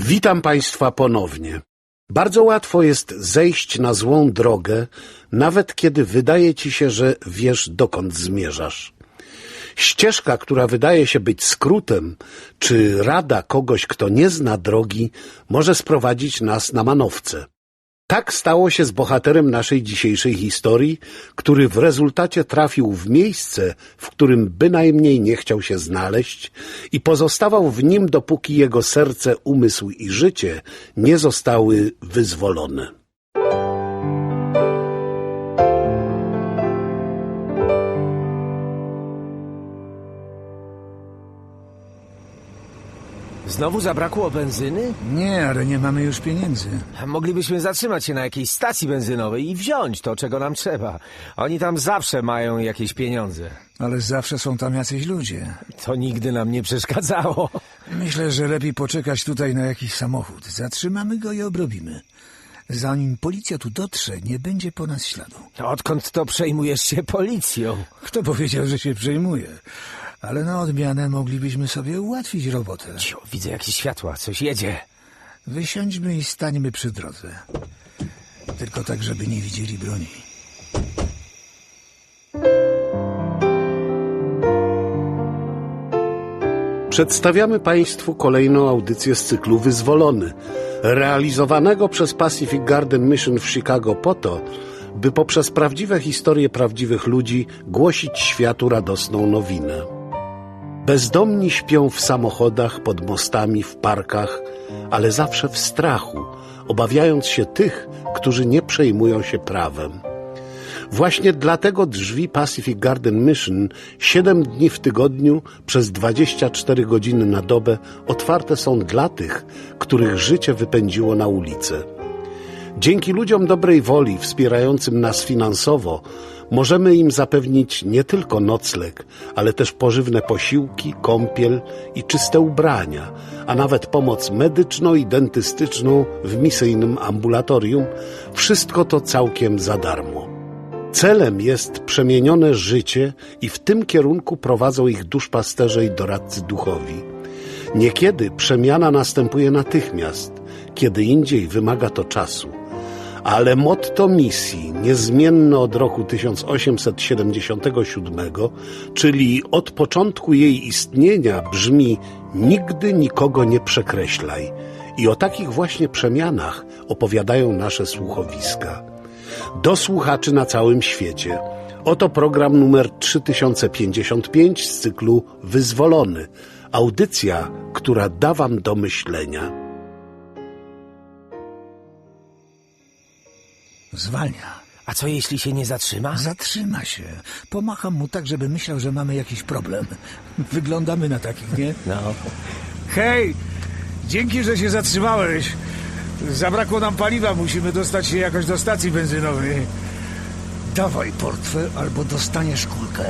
Witam Państwa ponownie. Bardzo łatwo jest zejść na złą drogę, nawet kiedy wydaje Ci się, że wiesz dokąd zmierzasz. Ścieżka, która wydaje się być skrótem, czy rada kogoś, kto nie zna drogi, może sprowadzić nas na manowce. Tak stało się z bohaterem naszej dzisiejszej historii, który w rezultacie trafił w miejsce, w którym bynajmniej nie chciał się znaleźć i pozostawał w nim, dopóki jego serce, umysł i życie nie zostały wyzwolone. Znowu zabrakło benzyny? Nie, ale nie mamy już pieniędzy. Moglibyśmy zatrzymać się na jakiejś stacji benzynowej i wziąć to, czego nam trzeba. Oni tam zawsze mają jakieś pieniądze. Ale zawsze są tam jacyś ludzie. To nigdy nam nie przeszkadzało. Myślę, że lepiej poczekać tutaj na jakiś samochód. Zatrzymamy go i obrobimy. Zanim policja tu dotrze, nie będzie po nas śladu. Odkąd to przejmujesz się policją? Kto powiedział, że się przejmuje? Ale na odmianę moglibyśmy sobie ułatwić robotę. Cio, widzę jakieś światła, coś jedzie. Wysiądźmy i stańmy przy drodze. Tylko tak, żeby nie widzieli broni. Przedstawiamy Państwu kolejną audycję z cyklu Wyzwolony, realizowanego przez Pacific Garden Mission w Chicago po to, by poprzez prawdziwe historie prawdziwych ludzi głosić światu radosną nowinę. Bezdomni śpią w samochodach, pod mostami, w parkach, ale zawsze w strachu, obawiając się tych, którzy nie przejmują się prawem. Właśnie dlatego drzwi Pacific Garden Mission 7 dni w tygodniu przez 24 godziny na dobę otwarte są dla tych, których życie wypędziło na ulicę. Dzięki ludziom dobrej woli wspierającym nas finansowo możemy im zapewnić nie tylko nocleg, ale też pożywne posiłki, kąpiel i czyste ubrania, a nawet pomoc medyczną i dentystyczną w misyjnym ambulatorium. Wszystko to całkiem za darmo. Celem jest przemienione życie i w tym kierunku prowadzą ich duszpasterze i doradcy duchowi. Niekiedy przemiana następuje natychmiast, kiedy indziej wymaga to czasu. Ale motto misji, niezmienne od roku 1877, czyli od początku jej istnienia, brzmi: Nigdy nikogo nie przekreślaj. I o takich właśnie przemianach opowiadają nasze słuchowiska. Do słuchaczy na całym świecie. Oto program numer 3055 z cyklu Wyzwolony. Audycja, która da Wam do myślenia. Zwalnia. A co jeśli się nie zatrzyma? Zatrzyma się. Pomacham mu tak, żeby myślał, że mamy jakiś problem. Wyglądamy na takich, nie? No. Hej! Dzięki, że się zatrzymałeś. Zabrakło nam paliwa, musimy dostać się jakoś do stacji benzynowej. Dawaj portfel, albo dostaniesz kulkę.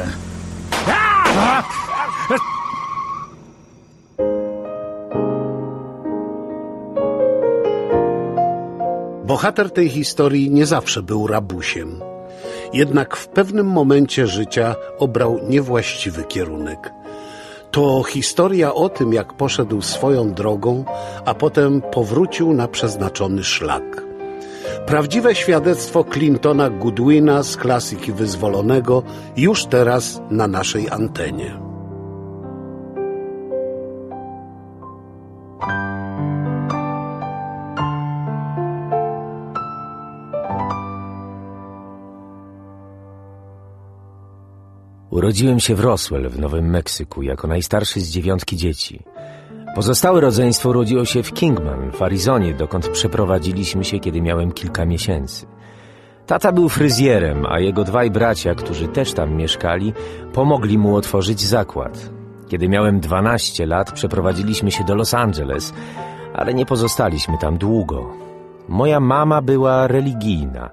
A! Bohater tej historii nie zawsze był rabusiem. Jednak w pewnym momencie życia obrał niewłaściwy kierunek. To historia o tym, jak poszedł swoją drogą, a potem powrócił na przeznaczony szlak. Prawdziwe świadectwo Clintona Goodwina z klasyki wyzwolonego już teraz na naszej antenie. Urodziłem się w Roswell w Nowym Meksyku jako najstarszy z dziewiątki dzieci. Pozostałe rodzeństwo urodziło się w Kingman w Arizonie, dokąd przeprowadziliśmy się, kiedy miałem kilka miesięcy. Tata był fryzjerem, a jego dwaj bracia, którzy też tam mieszkali, pomogli mu otworzyć zakład. Kiedy miałem 12 lat, przeprowadziliśmy się do Los Angeles, ale nie pozostaliśmy tam długo. Moja mama była religijna,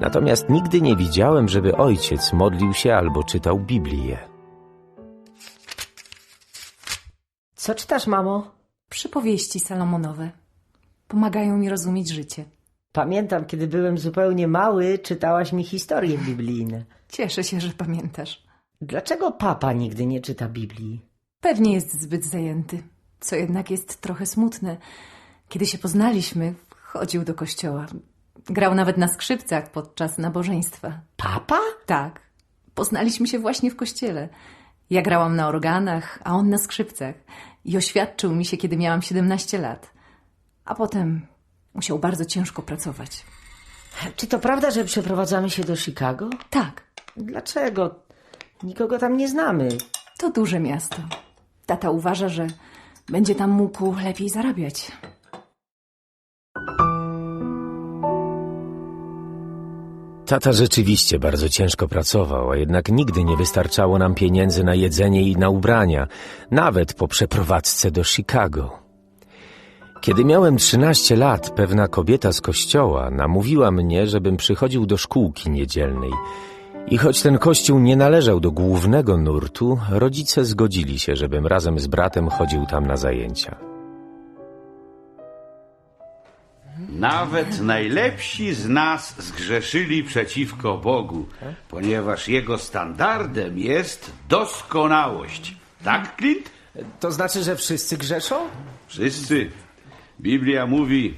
natomiast nigdy nie widziałem, żeby ojciec modlił się albo czytał Biblię. Co czytasz, mamo? Przypowieści Salomonowe. Pomagają mi rozumieć życie. Pamiętam, kiedy byłem zupełnie mały, czytałaś mi historie biblijne. Cieszę się, że pamiętasz. Dlaczego papa nigdy nie czyta Biblii? Pewnie jest zbyt zajęty, co jednak jest trochę smutne. Kiedy się poznaliśmy, chodził do kościoła. Grał nawet na skrzypcach podczas nabożeństwa. Papa? Tak. Poznaliśmy się właśnie w kościele. Ja grałam na organach, a on na skrzypcach. I oświadczył mi się, kiedy miałam 17 lat. A potem musiał bardzo ciężko pracować. Czy to prawda, że przeprowadzamy się do Chicago? Tak, Dlaczego? Nikogo tam nie znamy. to duże miasto. Tata uważa, że będzie tam mógł lepiej zarabiać. Tata rzeczywiście bardzo ciężko pracował, a jednak nigdy nie wystarczało nam pieniędzy na jedzenie i na ubrania, nawet po przeprowadzce do Chicago. Kiedy miałem 13 lat, pewna kobieta z kościoła namówiła mnie, żebym przychodził do szkółki niedzielnej. I choć ten kościół nie należał do głównego nurtu, rodzice zgodzili się, żebym razem z bratem chodził tam na zajęcia. Nawet najlepsi z nas zgrzeszyli przeciwko Bogu, ponieważ Jego standardem jest doskonałość. Tak, Clint? To znaczy, że wszyscy grzeszą? Wszyscy. Biblia mówi,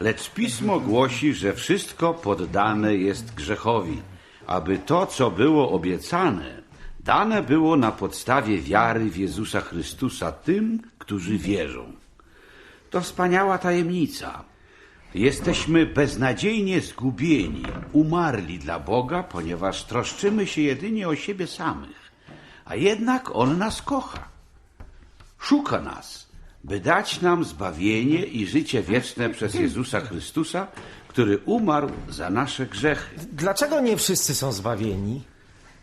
lecz Pismo głosi, że wszystko poddane jest grzechowi, aby to, co było obiecane, dane było na podstawie wiary w Jezusa Chrystusa tym, którzy wierzą. To wspaniała tajemnica. Jesteśmy beznadziejnie zgubieni, umarli dla Boga, ponieważ troszczymy się jedynie o siebie samych, a jednak On nas kocha. Szuka nas, by dać nam zbawienie i życie wieczne przez Jezusa Chrystusa, który umarł za nasze grzechy, Dlaczego nie wszyscy są zbawieni?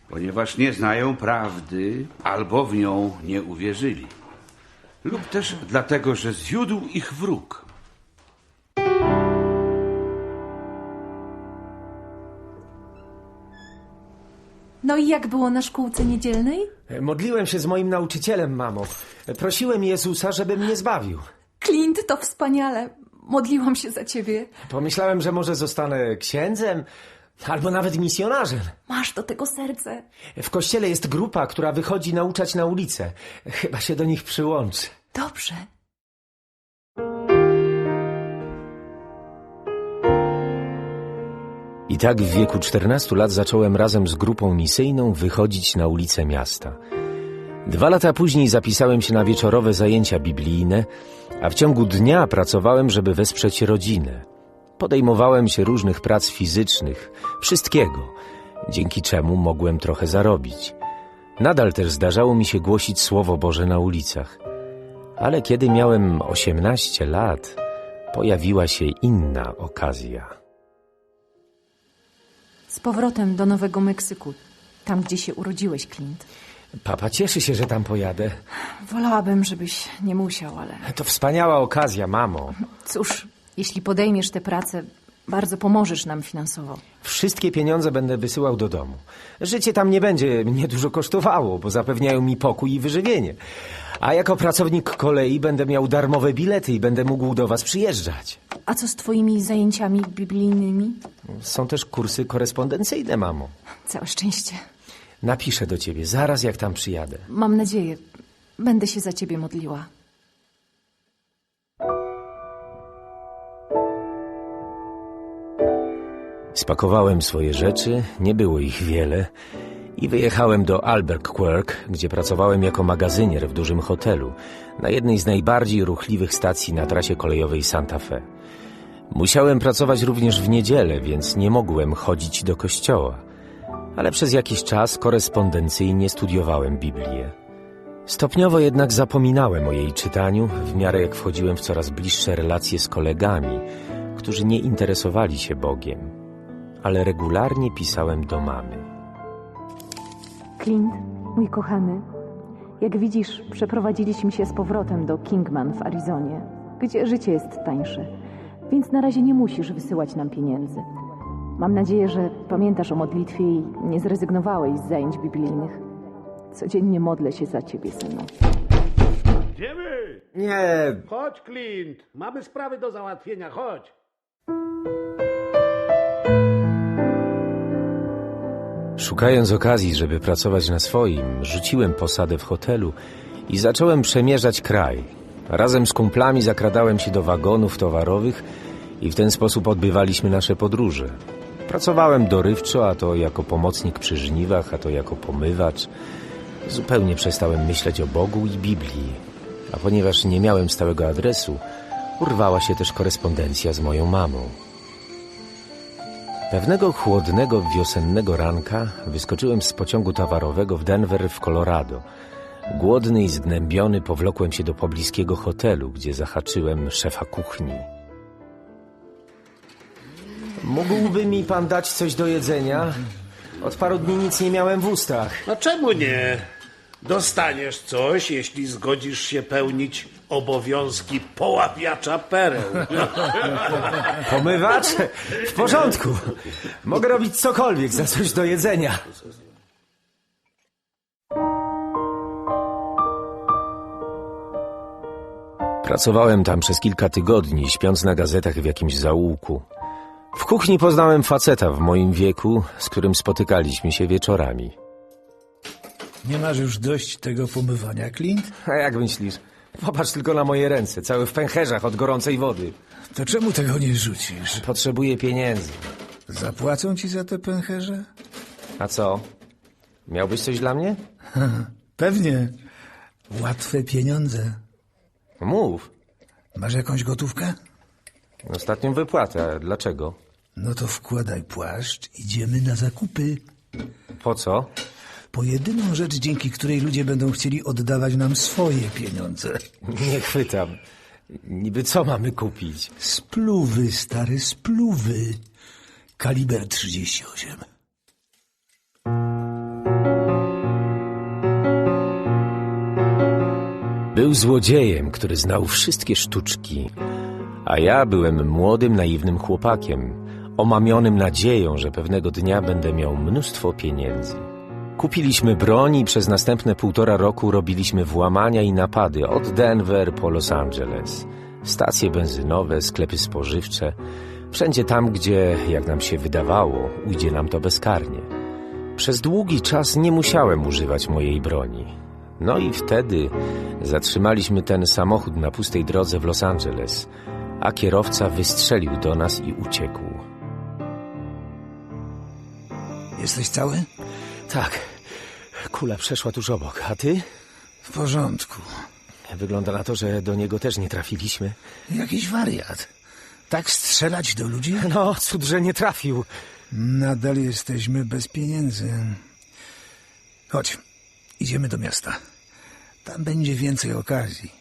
ponieważ nie znają prawdy albo w nią nie uwierzyli. Lub też dlatego, że zwiódł ich wróg. No i jak było na szkółce niedzielnej? Modliłem się z moim nauczycielem, mamo. Prosiłem Jezusa, żeby mnie zbawił. Clint, to wspaniale. Modliłam się za ciebie. Pomyślałem, że może zostanę księdzem albo nawet misjonarzem. Masz do tego serce. W kościele jest grupa, która wychodzi nauczać na ulicę. Chyba się do nich przyłączy. Dobrze. I tak w wieku 14 lat zacząłem razem z grupą misyjną wychodzić na ulice miasta. Dwa lata później zapisałem się na wieczorowe zajęcia biblijne, a w ciągu dnia pracowałem, żeby wesprzeć rodzinę. Podejmowałem się różnych prac fizycznych, wszystkiego, dzięki czemu mogłem trochę zarobić. Nadal też zdarzało mi się głosić Słowo Boże na ulicach. Ale kiedy miałem 18 lat, pojawiła się inna okazja. Z powrotem do Nowego Meksyku, tam gdzie się urodziłeś, Clint. Papa cieszy się, że tam pojadę. Wolałabym, żebyś nie musiał, ale To wspaniała okazja, mamo. cóż, jeśli podejmiesz tę pracę, bardzo pomożesz nam finansowo. Wszystkie pieniądze będę wysyłał do domu. Życie tam nie będzie mnie dużo kosztowało, bo zapewniają mi pokój i wyżywienie. A jako pracownik kolei będę miał darmowe bilety i będę mógł do was przyjeżdżać. A co z twoimi zajęciami biblijnymi? Są też kursy korespondencyjne, mamo. Całe szczęście. Napiszę do ciebie zaraz, jak tam przyjadę. Mam nadzieję. Będę się za ciebie modliła. Spakowałem swoje rzeczy, nie było ich wiele i wyjechałem do Albuquerque, gdzie pracowałem jako magazynier w dużym hotelu, na jednej z najbardziej ruchliwych stacji na trasie kolejowej Santa Fe. Musiałem pracować również w niedzielę, więc nie mogłem chodzić do kościoła, ale przez jakiś czas korespondencyjnie studiowałem Biblię. Stopniowo jednak zapominałem o jej czytaniu, w miarę jak wchodziłem w coraz bliższe relacje z kolegami, którzy nie interesowali się Bogiem ale regularnie pisałem do mamy. Clint, mój kochany, jak widzisz, przeprowadziliśmy się z powrotem do Kingman w Arizonie, gdzie życie jest tańsze, więc na razie nie musisz wysyłać nam pieniędzy. Mam nadzieję, że pamiętasz o modlitwie i nie zrezygnowałeś z zajęć biblijnych. Codziennie modlę się za ciebie, synu. Idziemy! Nie, Chodź, Clint. Mamy sprawy do załatwienia, chodź. Szukając okazji, żeby pracować na swoim, rzuciłem posadę w hotelu i zacząłem przemierzać kraj. Razem z kumplami zakradałem się do wagonów towarowych i w ten sposób odbywaliśmy nasze podróże. Pracowałem dorywczo, a to jako pomocnik przy żniwach, a to jako pomywacz. Zupełnie przestałem myśleć o Bogu i Biblii, a ponieważ nie miałem stałego adresu, urwała się też korespondencja z moją mamą. Pewnego chłodnego wiosennego ranka wyskoczyłem z pociągu towarowego w Denver w Colorado. Głodny i zgnębiony powlokłem się do pobliskiego hotelu, gdzie zahaczyłem szefa kuchni. Mógłby mi pan dać coś do jedzenia? Od paru dni nic nie miałem w ustach. No czemu nie? Dostaniesz coś, jeśli zgodzisz się pełnić obowiązki połapiacza pereł. Pomywacz? W porządku. Mogę robić cokolwiek za coś do jedzenia. Pracowałem tam przez kilka tygodni, śpiąc na gazetach w jakimś zaułku. W kuchni poznałem faceta w moim wieku, z którym spotykaliśmy się wieczorami. Nie masz już dość tego pomywania, Clint? A jak myślisz? Popatrz tylko na moje ręce, całe w pęcherzach od gorącej wody. To czemu tego nie rzucisz? Potrzebuję pieniędzy. Zapłacą ci za te pęcherze? A co? Miałbyś coś dla mnie? Pewnie. Łatwe pieniądze. Mów. Masz jakąś gotówkę? Ostatnią wypłatę. A Dlaczego? No to wkładaj płaszcz, idziemy na zakupy. Po co? Po jedyną rzecz, dzięki której ludzie będą chcieli oddawać nam swoje pieniądze. Nie chwytam. Niby co mamy kupić? Spluwy, stare spluwy. Kaliber 38. Był złodziejem, który znał wszystkie sztuczki, a ja byłem młodym, naiwnym chłopakiem, omamionym nadzieją, że pewnego dnia będę miał mnóstwo pieniędzy. Kupiliśmy broń i przez następne półtora roku robiliśmy włamania i napady od Denver po Los Angeles. Stacje benzynowe, sklepy spożywcze, wszędzie tam, gdzie, jak nam się wydawało, ujdzie nam to bezkarnie. Przez długi czas nie musiałem używać mojej broni. No i wtedy zatrzymaliśmy ten samochód na pustej drodze w Los Angeles, a kierowca wystrzelił do nas i uciekł. Jesteś cały? Tak, kula przeszła tuż obok, a ty? W porządku. Wygląda na to, że do niego też nie trafiliśmy. Jakiś wariat. Tak strzelać do ludzi? No, cud, że nie trafił. Nadal jesteśmy bez pieniędzy. Chodź, idziemy do miasta. Tam będzie więcej okazji.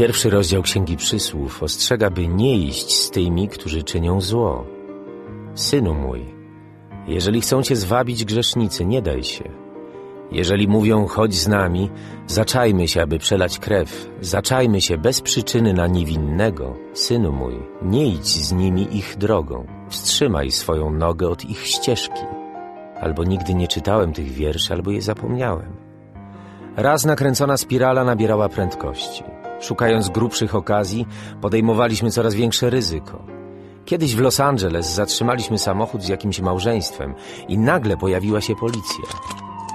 Pierwszy rozdział Księgi Przysłów ostrzega, by nie iść z tymi, którzy czynią zło. Synu mój, jeżeli chcą cię zwabić grzesznicy, nie daj się. Jeżeli mówią, chodź z nami, zaczajmy się, aby przelać krew, zaczajmy się bez przyczyny na niewinnego. Synu mój, nie idź z nimi ich drogą, wstrzymaj swoją nogę od ich ścieżki. Albo nigdy nie czytałem tych wierszy, albo je zapomniałem. Raz nakręcona spirala nabierała prędkości. Szukając grubszych okazji, podejmowaliśmy coraz większe ryzyko. Kiedyś w Los Angeles zatrzymaliśmy samochód z jakimś małżeństwem i nagle pojawiła się policja.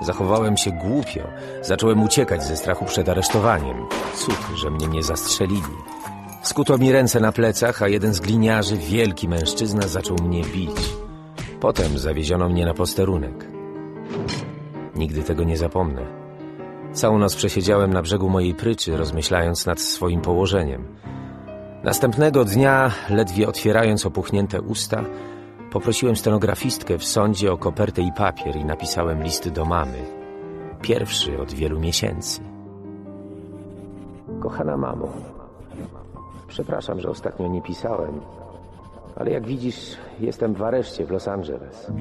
Zachowałem się głupio. Zacząłem uciekać ze strachu przed aresztowaniem. Cud, że mnie nie zastrzelili. Skuto mi ręce na plecach, a jeden z gliniarzy, wielki mężczyzna, zaczął mnie bić. Potem zawieziono mnie na posterunek. Nigdy tego nie zapomnę. Całą noc przesiedziałem na brzegu mojej pryczy, rozmyślając nad swoim położeniem. Następnego dnia, ledwie otwierając opuchnięte usta, poprosiłem stenografistkę w sądzie o kopertę i papier i napisałem listy do mamy. Pierwszy od wielu miesięcy. Kochana mamo, przepraszam, że ostatnio nie pisałem, ale jak widzisz, jestem w areszcie w Los Angeles.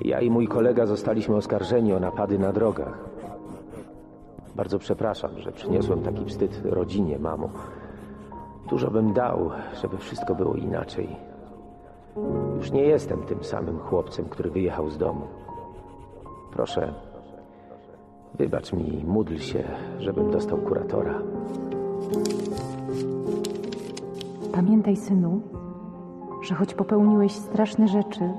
Ja i mój kolega zostaliśmy oskarżeni o napady na drogach. Bardzo przepraszam, że przyniosłem taki wstyd rodzinie, mamo. Dużo bym dał, żeby wszystko było inaczej. Już nie jestem tym samym chłopcem, który wyjechał z domu. Proszę, wybacz mi módl się, żebym dostał kuratora. Pamiętaj, synu, że choć popełniłeś straszne rzeczy,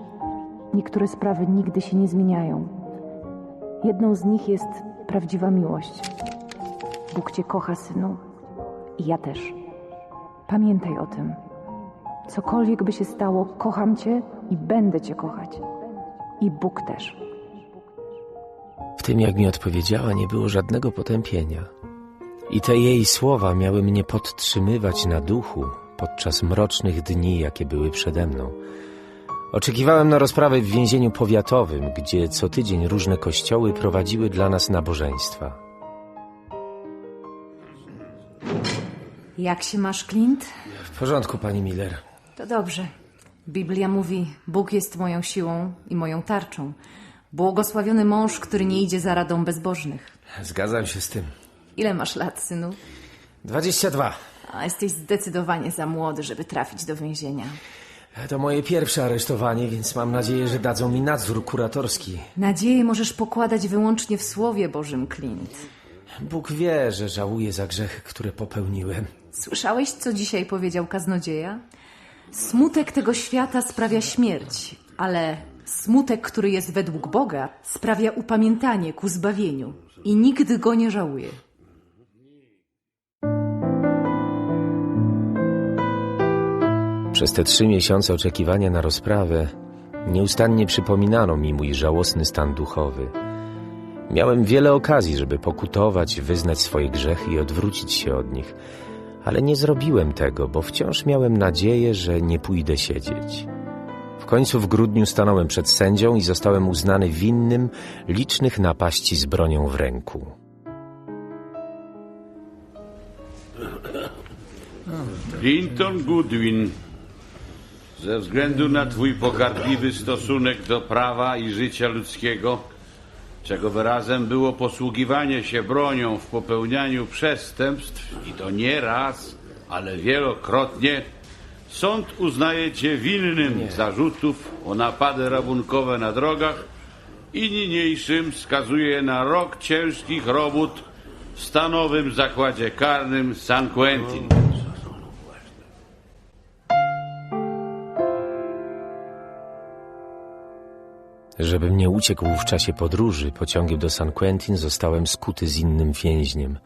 niektóre sprawy nigdy się nie zmieniają. Jedną z nich jest prawdziwa miłość. Bóg Cię kocha, synu, i ja też. Pamiętaj o tym. Cokolwiek by się stało, kocham Cię i będę Cię kochać. I Bóg też. W tym, jak mi odpowiedziała, nie było żadnego potępienia. I te jej słowa miały mnie podtrzymywać na duchu podczas mrocznych dni, jakie były przede mną. Oczekiwałem na rozprawę w więzieniu powiatowym, gdzie co tydzień różne kościoły prowadziły dla nas nabożeństwa. Jak się masz, Clint? W porządku, pani Miller. To dobrze. Biblia mówi: Bóg jest moją siłą i moją tarczą. Błogosławiony mąż, który nie idzie za radą bezbożnych. Zgadzam się z tym. Ile masz lat, synu? 22. A jesteś zdecydowanie za młody, żeby trafić do więzienia. To moje pierwsze aresztowanie, więc mam nadzieję, że dadzą mi nadzór kuratorski. Nadzieję możesz pokładać wyłącznie w Słowie Bożym, Clint. Bóg wie, że żałuję za grzechy, które popełniłem. Słyszałeś, co dzisiaj powiedział kaznodzieja? Smutek tego świata sprawia śmierć, ale smutek, który jest według Boga, sprawia upamiętanie ku zbawieniu i nigdy go nie żałuje. Przez te trzy miesiące oczekiwania na rozprawę nieustannie przypominano mi mój żałosny stan duchowy. Miałem wiele okazji, żeby pokutować, wyznać swoje grzechy i odwrócić się od nich, ale nie zrobiłem tego, bo wciąż miałem nadzieję, że nie pójdę siedzieć. W końcu w grudniu stanąłem przed sędzią i zostałem uznany winnym licznych napaści z bronią w ręku. Linton Goodwin, ze względu na twój pogardliwy stosunek do prawa i życia ludzkiego, czego wyrazem było posługiwanie się bronią w popełnianiu przestępstw i to nie raz, ale wielokrotnie, sąd uznaje cię winnym zarzutów o napady rabunkowe na drogach i niniejszym skazuje na rok ciężkich robót w stanowym zakładzie karnym San Quentin. Żebym nie uciekł w czasie podróży pociągiem do San Quentin, zostałem skuty z innym więźniem.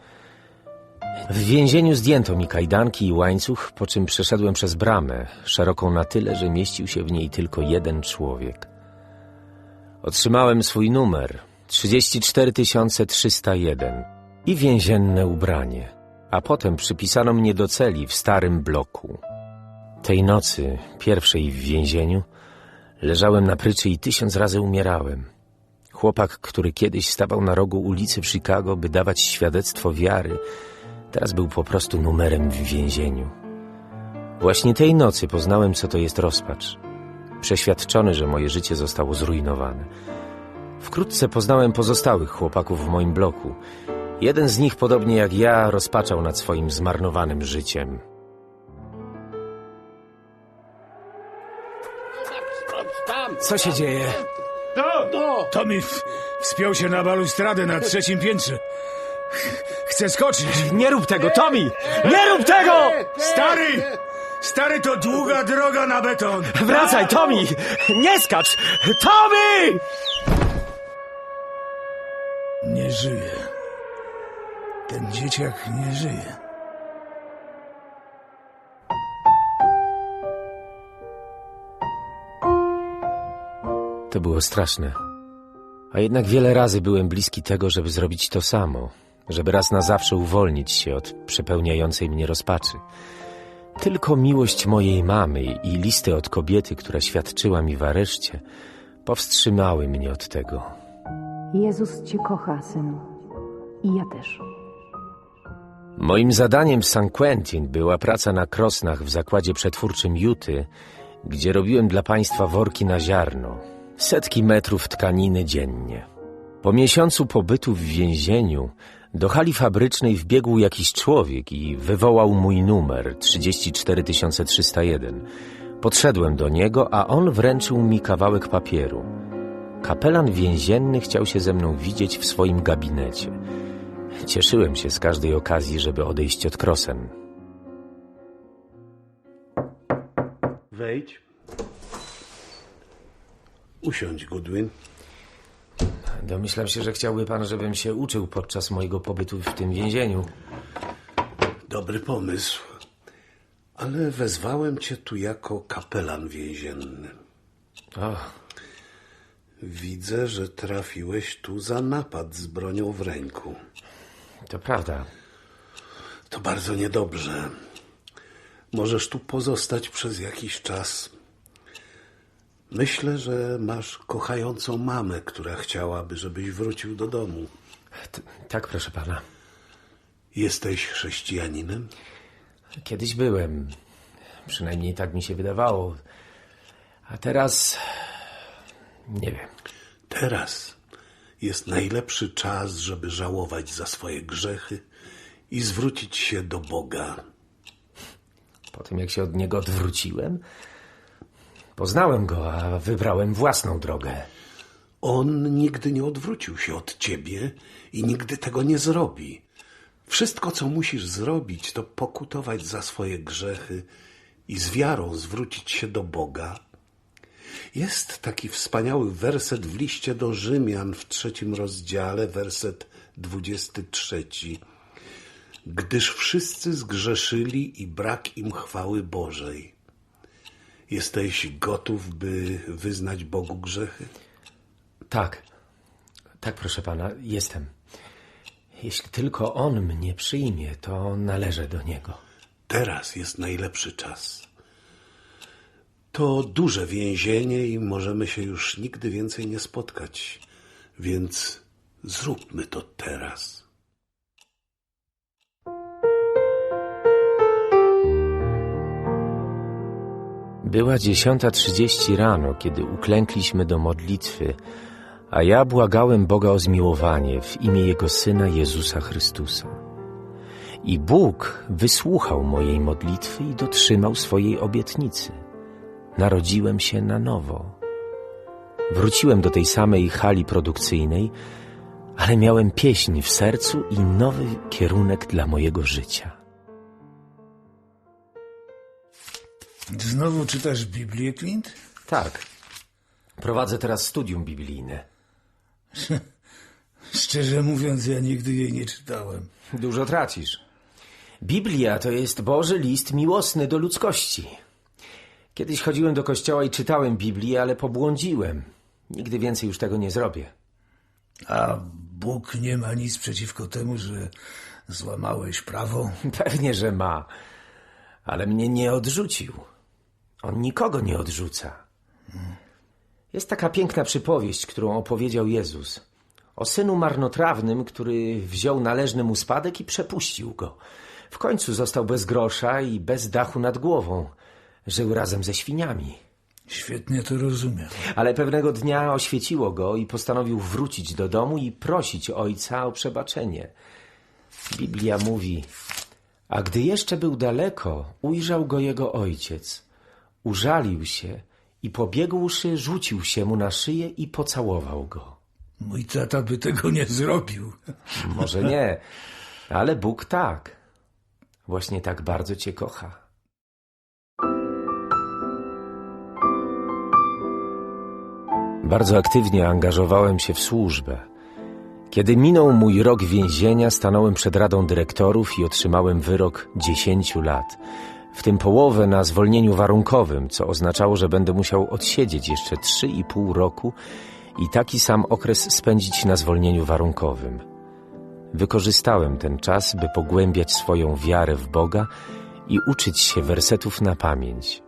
W więzieniu zdjęto mi kajdanki i łańcuch, po czym przeszedłem przez bramę, szeroką na tyle, że mieścił się w niej tylko jeden człowiek. Otrzymałem swój numer 34301 i więzienne ubranie, a potem przypisano mnie do celi w starym bloku. Tej nocy, pierwszej w więzieniu, Leżałem na pryczy i tysiąc razy umierałem. Chłopak, który kiedyś stawał na rogu ulicy w Chicago, by dawać świadectwo wiary, teraz był po prostu numerem w więzieniu. Właśnie tej nocy poznałem, co to jest rozpacz. Przeświadczony, że moje życie zostało zrujnowane. Wkrótce poznałem pozostałych chłopaków w moim bloku. Jeden z nich, podobnie jak ja, rozpaczał nad swoim zmarnowanym życiem. Co się dzieje? Tommy w- wspiął się na balustradę na trzecim piętrze. Chce skoczyć. Nie rób tego, Tommy! Nie rób tego! Stary! Stary, to długa droga na beton. Wracaj, Tommy! Nie skacz! Tommy! Nie żyje. Ten dzieciak nie żyje. To było straszne. A jednak wiele razy byłem bliski tego, żeby zrobić to samo, żeby raz na zawsze uwolnić się od przepełniającej mnie rozpaczy. Tylko miłość mojej mamy i listy od kobiety, która świadczyła mi w areszcie, powstrzymały mnie od tego. Jezus Cię kocha, synu. I ja też. Moim zadaniem w San Quentin była praca na krosnach w zakładzie przetwórczym Juty, gdzie robiłem dla państwa worki na ziarno. Setki metrów tkaniny dziennie. Po miesiącu pobytu w więzieniu do hali fabrycznej wbiegł jakiś człowiek i wywołał mój numer 34301. Podszedłem do niego, a on wręczył mi kawałek papieru. Kapelan więzienny chciał się ze mną widzieć w swoim gabinecie. Cieszyłem się z każdej okazji, żeby odejść od krosen. Wejdź. Usiądź, Goodwin. Domyślam się, że chciałby pan, żebym się uczył podczas mojego pobytu w tym więzieniu. Dobry pomysł. Ale wezwałem cię tu jako kapelan więzienny. O, Widzę, że trafiłeś tu za napad z bronią w ręku. to prawda. To bardzo niedobrze. Możesz tu pozostać przez jakiś czas. Myślę, że masz kochającą mamę, która chciałaby, żebyś wrócił do domu. T- tak, proszę pana. Jesteś chrześcijaninem? Kiedyś byłem. Przynajmniej tak mi się wydawało. A teraz. Nie wiem. Teraz jest najlepszy czas, żeby żałować za swoje grzechy i zwrócić się do Boga. Po tym, jak się od niego odwróciłem, poznałem go, a wybrałem własną drogę. On nigdy nie odwrócił się od ciebie i nigdy tego nie zrobi. Wszystko, co musisz zrobić, to pokutować za swoje grzechy i z wiarą zwrócić się do Boga. Jest taki wspaniały werset w liście do Rzymian w trzecim rozdziale, werset 23. Gdyż wszyscy zgrzeszyli i brak im chwały Bożej. Jesteś gotów, by wyznać Bogu grzechy? Tak. Tak, proszę pana, jestem. Jeśli tylko on mnie przyjmie, to należę do niego. Teraz jest najlepszy czas. To duże więzienie i możemy się już nigdy więcej nie spotkać, więc zróbmy to teraz. Była dziesiąta trzydzieści rano, kiedy uklękliśmy do modlitwy, a ja błagałem Boga o zmiłowanie w imię Jego Syna Jezusa Chrystusa. I Bóg wysłuchał mojej modlitwy i dotrzymał swojej obietnicy. Narodziłem się na nowo. Wróciłem do tej samej hali produkcyjnej, ale miałem pieśń w sercu i nowy kierunek dla mojego życia. Znowu czytasz Biblię, Clint? Tak. Prowadzę teraz studium biblijne. Szczerze mówiąc, ja nigdy jej nie czytałem. Dużo tracisz. Biblia to jest Boży list miłosny do ludzkości. Kiedyś chodziłem do kościoła i czytałem Biblię, ale pobłądziłem. Nigdy więcej już tego nie zrobię. A Bóg nie ma nic przeciwko temu, że złamałeś prawo? Pewnie, że ma. Ale mnie nie odrzucił. On nikogo nie odrzuca. Jest taka piękna przypowieść, którą opowiedział Jezus. O synu marnotrawnym, który wziął należny mu spadek i przepuścił go. W końcu został bez grosza i bez dachu nad głową. Żył razem ze świniami. Świetnie to rozumiem. Ale pewnego dnia oświeciło go i postanowił wrócić do domu i prosić ojca o przebaczenie. Biblia mówi: A gdy jeszcze był daleko, ujrzał go jego ojciec. Użalił się i pobiegłszy, rzucił się mu na szyję i pocałował go. Mój tata by tego nie zrobił. Może nie, ale Bóg tak. Właśnie tak bardzo cię kocha. Bardzo aktywnie angażowałem się w służbę. Kiedy minął mój rok więzienia, stanąłem przed Radą Dyrektorów i otrzymałem wyrok 10 lat, w tym połowę na zwolnieniu warunkowym, co oznaczało, że będę musiał odsiedzieć jeszcze 3,5 roku i taki sam okres spędzić na zwolnieniu warunkowym. Wykorzystałem ten czas, by pogłębiać swoją wiarę w Boga i uczyć się wersetów na pamięć.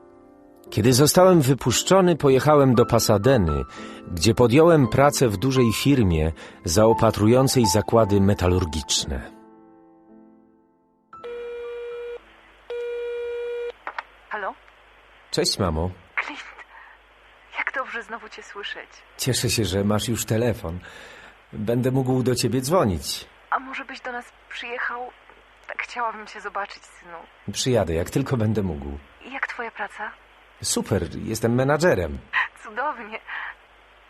Kiedy zostałem wypuszczony, pojechałem do Pasadeny, gdzie podjąłem pracę w dużej firmie zaopatrującej zakłady metalurgiczne. Halo? Cześć, mamo. Clint, jak dobrze znowu cię słyszeć. Cieszę się, że masz już telefon. Będę mógł do ciebie dzwonić. A może byś do nas przyjechał? Tak chciałabym cię zobaczyć, synu. Przyjadę, jak tylko będę mógł. I Jak twoja praca? Super, jestem menadżerem. Cudownie.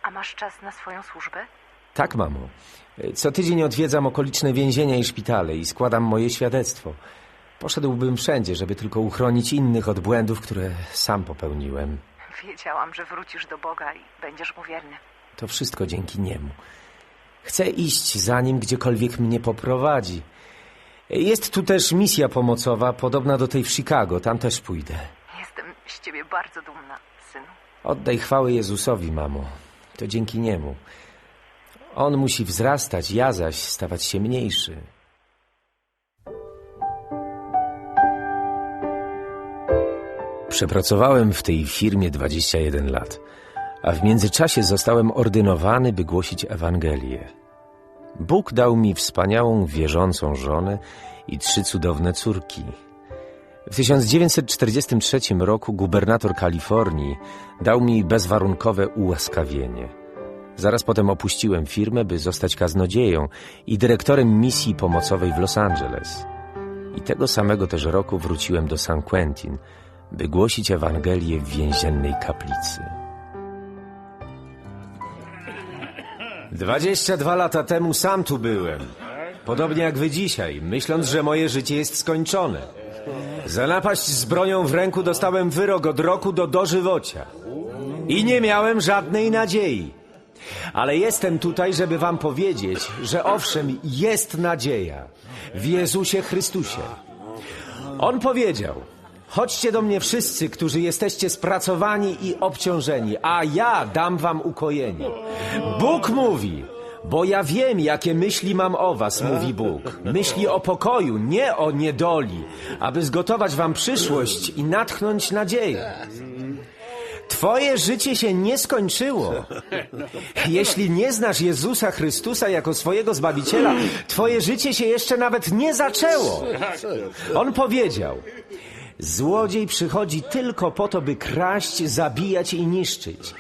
A masz czas na swoją służbę? Tak, mamo. Co tydzień odwiedzam okoliczne więzienia i szpitale i składam moje świadectwo. Poszedłbym wszędzie, żeby tylko uchronić innych od błędów, które sam popełniłem. Wiedziałam, że wrócisz do Boga i będziesz mu wierny. To wszystko dzięki niemu. Chcę iść za nim, gdziekolwiek mnie poprowadzi. Jest tu też misja pomocowa, podobna do tej w Chicago. Tam też pójdę. Jestem z ciebie bardzo dumna, synu. Oddaj chwałę Jezusowi, mamo. To dzięki niemu. On musi wzrastać, ja zaś stawać się mniejszy. Przepracowałem w tej firmie 21 lat, a w międzyczasie zostałem ordynowany, by głosić Ewangelię. Bóg dał mi wspaniałą, wierzącą żonę i trzy cudowne córki. W 1943 roku gubernator Kalifornii dał mi bezwarunkowe ułaskawienie. Zaraz potem opuściłem firmę, by zostać kaznodzieją i dyrektorem misji pomocowej w Los Angeles. I tego samego też roku wróciłem do San Quentin, by głosić Ewangelię w więziennej kaplicy. 22 lata temu sam tu byłem. Podobnie jak wy dzisiaj, myśląc, że moje życie jest skończone. Za napaść z bronią w ręku dostałem wyrok od roku do dożywocia. I nie miałem żadnej nadziei. Ale jestem tutaj, żeby wam powiedzieć, że owszem, jest nadzieja w Jezusie Chrystusie. On powiedział: Chodźcie do mnie wszyscy, którzy jesteście spracowani i obciążeni, a ja dam wam ukojenie. Bóg mówi, bo ja wiem, jakie myśli mam o was, mówi Bóg. Myśli o pokoju, nie o niedoli, aby zgotować wam przyszłość i natchnąć nadzieję. Twoje życie się nie skończyło. Jeśli nie znasz Jezusa Chrystusa jako swojego Zbawiciela, Twoje życie się jeszcze nawet nie zaczęło. On powiedział, złodziej przychodzi tylko po to, by kraść, zabijać i niszczyć.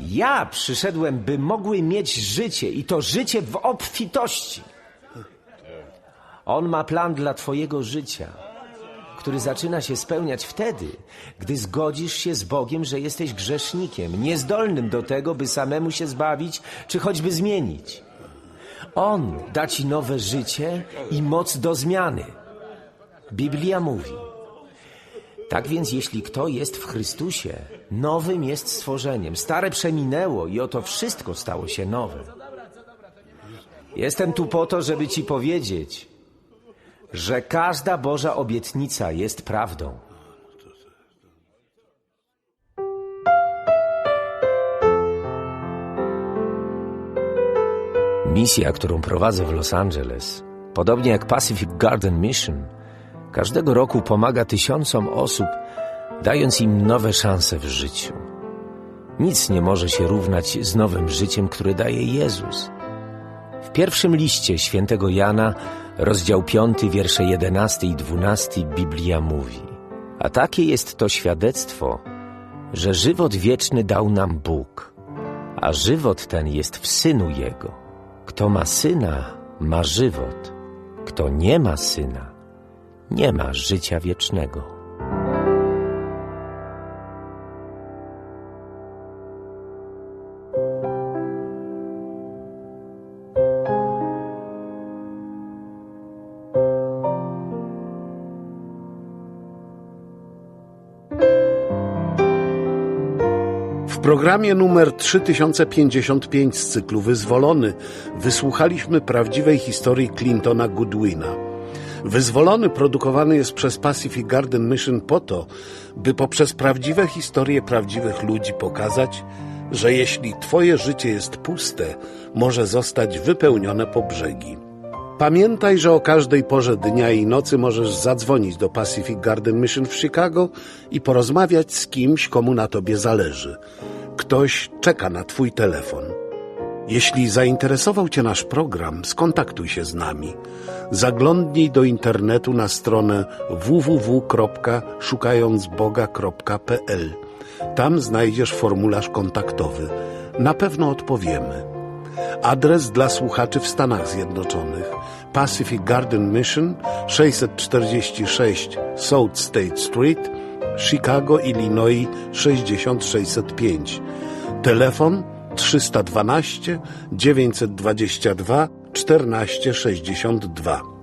Ja przyszedłem, by mogły mieć życie i to życie w obfitości. On ma plan dla Twojego życia który zaczyna się spełniać wtedy, gdy zgodzisz się z Bogiem, że jesteś grzesznikiem, niezdolnym do tego, by samemu się zbawić, czy choćby zmienić. On da ci nowe życie i moc do zmiany. Biblia mówi. Tak więc, jeśli kto jest w Chrystusie, nowym jest stworzeniem. Stare przeminęło i oto wszystko stało się nowe. Jestem tu po to, żeby ci powiedzieć, że każda Boża obietnica jest prawdą. Misja, którą prowadzę w Los Angeles, podobnie jak Pacific Garden Mission, każdego roku pomaga tysiącom osób, dając im nowe szanse w życiu. Nic nie może się równać z nowym życiem, które daje Jezus. W pierwszym liście świętego Jana Rozdział 5, wiersze 11 i 12 Biblia mówi A takie jest to świadectwo, że żywot wieczny dał nam Bóg, a żywot ten jest w Synu Jego. Kto ma Syna, ma żywot. Kto nie ma Syna, nie ma życia wiecznego. W programie numer 3055 z cyklu Wyzwolony wysłuchaliśmy prawdziwej historii Clintona Goodwina. Wyzwolony produkowany jest przez Pacific Garden Mission po to, by poprzez prawdziwe historie prawdziwych ludzi pokazać, że jeśli Twoje życie jest puste, może zostać wypełnione po brzegi. Pamiętaj, że o każdej porze dnia i nocy możesz zadzwonić do Pacific Garden Mission w Chicago i porozmawiać z kimś, komu na tobie zależy. Ktoś czeka na twój telefon. Jeśli zainteresował cię nasz program, skontaktuj się z nami. Zaglądnij do internetu na stronę www.szukającboga.pl. Tam znajdziesz formularz kontaktowy. Na pewno odpowiemy. Adres dla słuchaczy w Stanach Zjednoczonych Pacific Garden Mission 646 South State Street, Chicago, Illinois 6605. Telefon 312 922 1462.